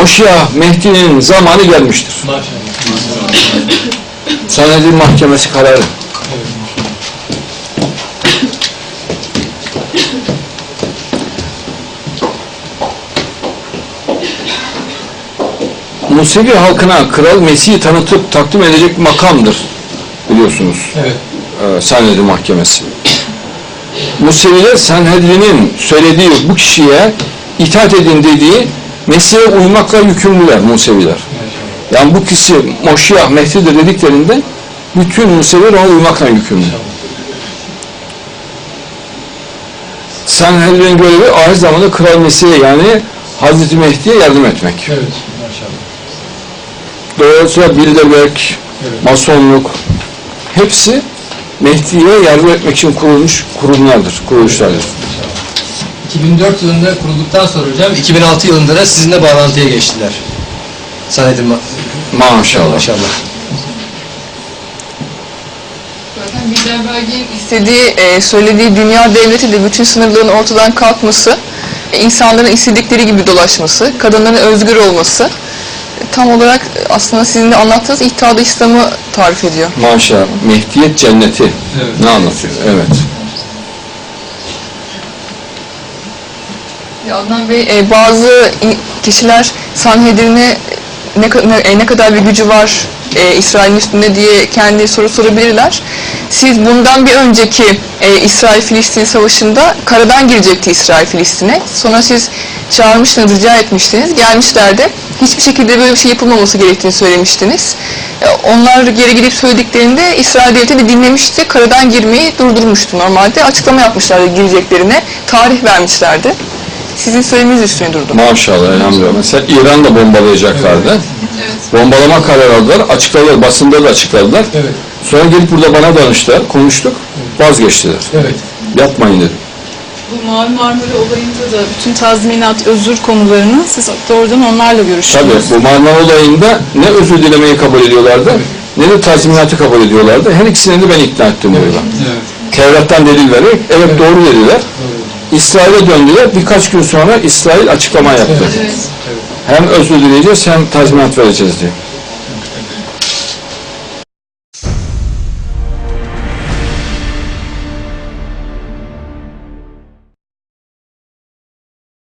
Moşiyah Mehdi'nin zamanı gelmiştir. Sanedin Mahkemesi kararı. Musevi halkına Kral Mesih'i tanıtıp takdim edecek makamdır biliyorsunuz Evet. e, Sanedin Mahkemesi. Museviler Sanhedrin'in söylediği bu kişiye itaat edin dediği Mesih'e uymakla yükümlüler Museviler. Yani bu kişi Moşiyah Mehdi'dir dediklerinde bütün Museviler ona uymakla yükümlü. Sanhedrin görevi ahir zamanda Kral Mesih'e yani Hazreti Mehdi'ye yardım etmek. Evet. Maşallah. Dolayısıyla Bilderberg, Evet. Masonluk hepsi Mehdi'ye yardım etmek için kurulmuş kurumlardır, kuruluşlardır. 2004 yılında kurulduktan sonra hocam 2006 yılında da sizinle bağlantıya geçtiler. Sanedin ma Maşallah. maşallah. Zaten Bilderberg'in istediği, e, söylediği dünya devleti de bütün sınırların ortadan kalkması, insanların istedikleri gibi dolaşması, kadınların özgür olması, e, tam olarak aslında sizin de anlattığınız İttihat-ı İslam'ı tarif ediyor. Maşallah. Mehdiyet cenneti. Evet. Ne anlatıyor? Evet. Adnan Bey, e, bazı kişiler Sanhedrin'e ne, ne, e, ne kadar bir gücü var e, İsrail'in üstünde diye kendi soru sorabilirler. Siz bundan bir önceki e, İsrail-Filistin savaşında karadan girecekti İsrail Filistin'e. Sonra siz çağırmıştınız, rica etmiştiniz. Gelmişlerdi. Hiçbir şekilde böyle bir şey yapılmaması gerektiğini söylemiştiniz. E, onlar geri gidip söylediklerinde İsrail devleti de dinlemişti. Karadan girmeyi durdurmuştu normalde. Açıklama yapmışlardı gireceklerine. Tarih vermişlerdi. Sizin söylemeniz üstüne durdu. Maşallah elhamdülillah. Mesela İran'da bombalayacaklardı. Bombalama kararı aldılar. Açıkladılar. Basında da açıkladılar. Evet. Sonra gelip burada bana danıştılar. Konuştuk. Vazgeçtiler. Evet. Yapmayın dedim. Bu Mavi Marmara olayında da bütün tazminat, özür konularını siz doğrudan onlarla Tabii görüştünüz. bu Marmara olayında ne özür dilemeyi kabul ediyorlardı ne de tazminatı kabul ediyorlardı. Her ikisini de ben ikna ettim burada. Evet. Tevrat'tan delil vererek evet doğru dediler. İsrail'e döndüler. Birkaç gün sonra İsrail açıklama yaptı. Evet. Hem özür dileyeceğiz hem tazminat vereceğiz diye.